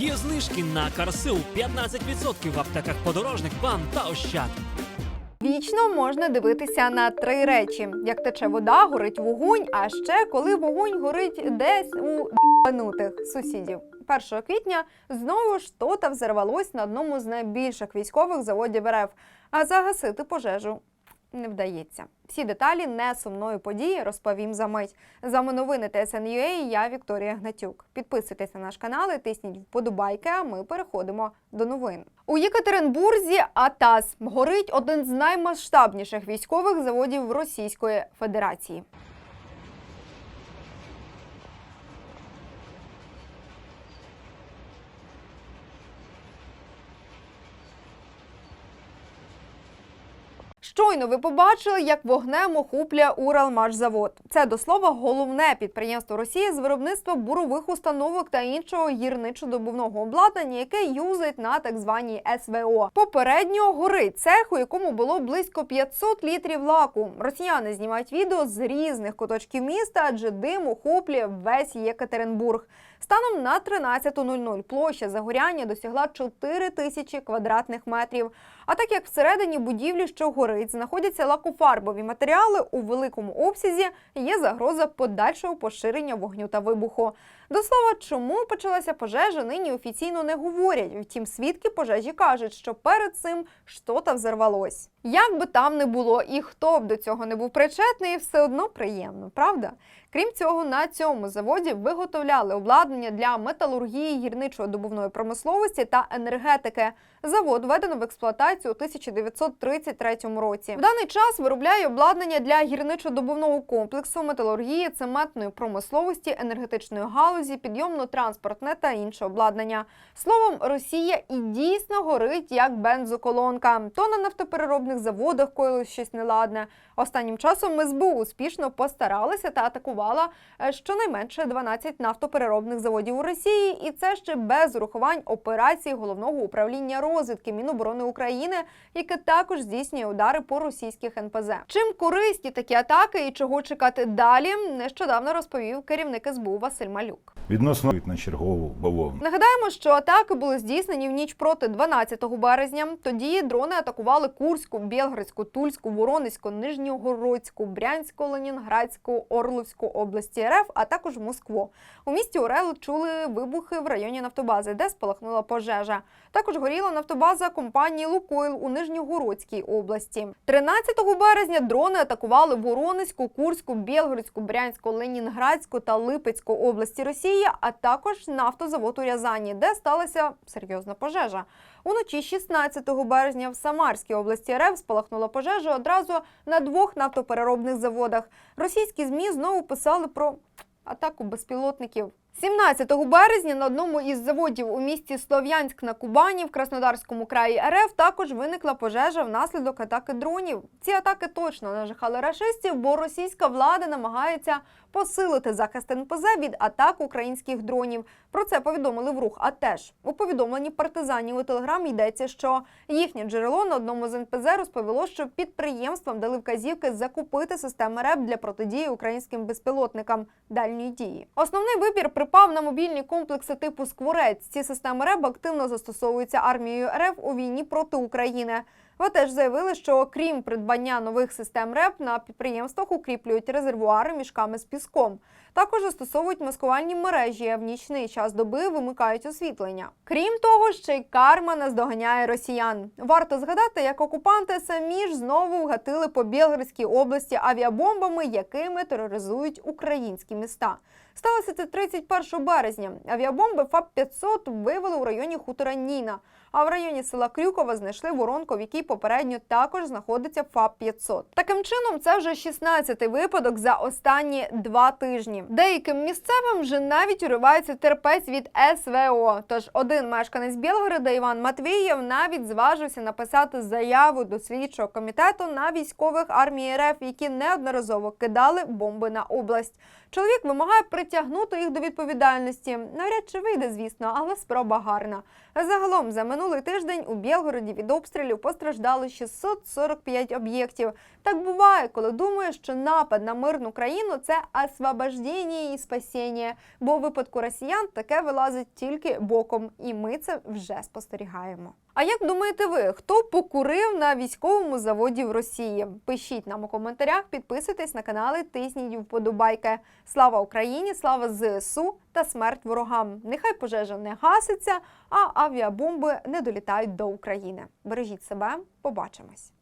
Є знижки на Карсил 15% в аптеках подорожник, бам та ощад. Вічно можна дивитися на три речі: як тече вода, горить вогонь, а ще коли вогонь горить десь у банутих сусідів. 1 квітня знову ж то-та взорвалось на одному з найбільших військових заводів РФ, а загасити пожежу не вдається. Всі деталі не сумної події розповім за мить. З вами новини ТСНЮА, я Вікторія Гнатюк. Підписуйтесь на наш канал і тисніть вподобайки, а ми переходимо до новин. У Єкатеринбурзі АТАС горить один з наймасштабніших військових заводів Російської Федерації. Щойно ви побачили, як вогнем охоплює Уралмашзавод. Це до слова головне підприємство Росії з виробництва бурових установок та іншого гірничо-добувного обладнання, яке юзають на так званій СВО. Попередньо горить цех, у якому було близько 500 літрів лаку. Росіяни знімають відео з різних куточків міста, адже дим охоплює весь Єкатеринбург. Станом на 13.00 площа загоряння досягла 4 тисячі квадратних метрів. А так як всередині будівлі, що горить, знаходяться лакофарбові матеріали у великому обсязі, є загроза подальшого поширення вогню та вибуху. До слова, чому почалася пожежа, нині офіційно не говорять. Втім, свідки пожежі кажуть, що перед цим що-то взорвалось. Як би там не було і хто б до цього не був причетний, все одно приємно, правда? Крім цього, на цьому заводі виготовляли обладнання для металургії, гірничо-добувної промисловості та енергетики. Завод введено в експлуатацію у 1933 році. В даний час виробляє обладнання для гірничо-добувного комплексу, металургії, цементної промисловості, енергетичної галузі, підйомно-транспортне та інше обладнання. Словом, Росія і дійсно горить як бензоколонка. То на нафтопереробних заводах коїлось щось неладне. Останнім часом СБУ успішно постаралася та атакувала е, щонайменше 12 нафтопереробних заводів у Росії, і це ще без урахувань операції головного управління розвідки Міноборони України, яке також здійснює удари по російських НПЗ. Чим корисні такі атаки і чого чекати далі, нещодавно розповів керівник СБУ Василь Малюк. Відносно на чергову бавовну. Нагадаємо, що атаки були здійснені в ніч проти 12 березня. Тоді дрони атакували Курську, Білградську, Тульську, Воронезьку, Нижньогородську, Брянську, Ленінградську, Орловську області РФ, а також Москву. У місті Орел чули вибухи в районі нафтобази, де спалахнула пожежа. Також горіла нафтобаза компанії Лукойл у Нижньогородській області. 13 березня дрони атакували Воронезьку, Курську, Білгородську, Брянську, Ленінградську та Липецьку області Росії, а також нафтозавод у Рязані, де сталася серйозна пожежа. Уночі 16 березня в Самарській області РФ спалахнула пожежа одразу на двох нафтопереробних заводах. Російські змі знову писали про атаку безпілотників. 17 березня на одному із заводів у місті Слов'янськ на Кубані в Краснодарському краї РФ також виникла пожежа внаслідок атаки дронів. Ці атаки точно нажихали рашистів, бо російська влада намагається посилити захист НПЗ від атак українських дронів. Про це повідомили в рух. А теж у повідомленні партизанів у телеграмі йдеться, що їхнє джерело на одному з НПЗ розповіло, що підприємствам дали вказівки закупити системи РЕП для протидії українським безпілотникам дальньої дії. Основний вибір припав на мобільні комплекси типу Скворець. Ці системи РЕБ активно застосовуються армією РФ у війні проти України. Ви теж заявили, що крім придбання нових систем РЕП на підприємствах укріплюють резервуари мішками з піском. Також застосовують маскувальні мережі, а в нічний час доби вимикають освітлення. Крім того, ще й карма наздоганяє росіян. Варто згадати, як окупанти самі ж знову вгатили по Білгородській області авіабомбами, якими тероризують українські міста. Сталося це 31 березня. Авіабомби ФАП-500 виявили у районі хутора Ніна. А в районі села Крюкова знайшли воронку, в якій попередньо також знаходиться ФАП-500. Таким чином, це вже 16-й випадок за останні два тижні. Деяким місцевим вже навіть уривається терпець від СВО. Тож один мешканець Білгорода Іван Матвієв навіть зважився написати заяву до слідчого комітету на військових армії РФ, які неодноразово кидали бомби на область. Чоловік вимагає притягнути їх до відповідальності. Навряд чи вийде, звісно, але спроба гарна. Загалом за минулий тиждень у Білгороді від обстрілів постраждали 645 об'єктів. Так буває, коли думаєш, що напад на мирну країну це освобождення і спасіння, бо у випадку росіян таке вилазить тільки боком, і ми це вже спостерігаємо. А як думаєте ви, хто покурив на військовому заводі в Росії? Пишіть нам у коментарях, підписуйтесь на канали, тисніть вподобайки. Слава Україні, слава ЗСУ та смерть ворогам. Нехай пожежа не гаситься, а авіабомби не долітають до України. Бережіть себе, побачимось.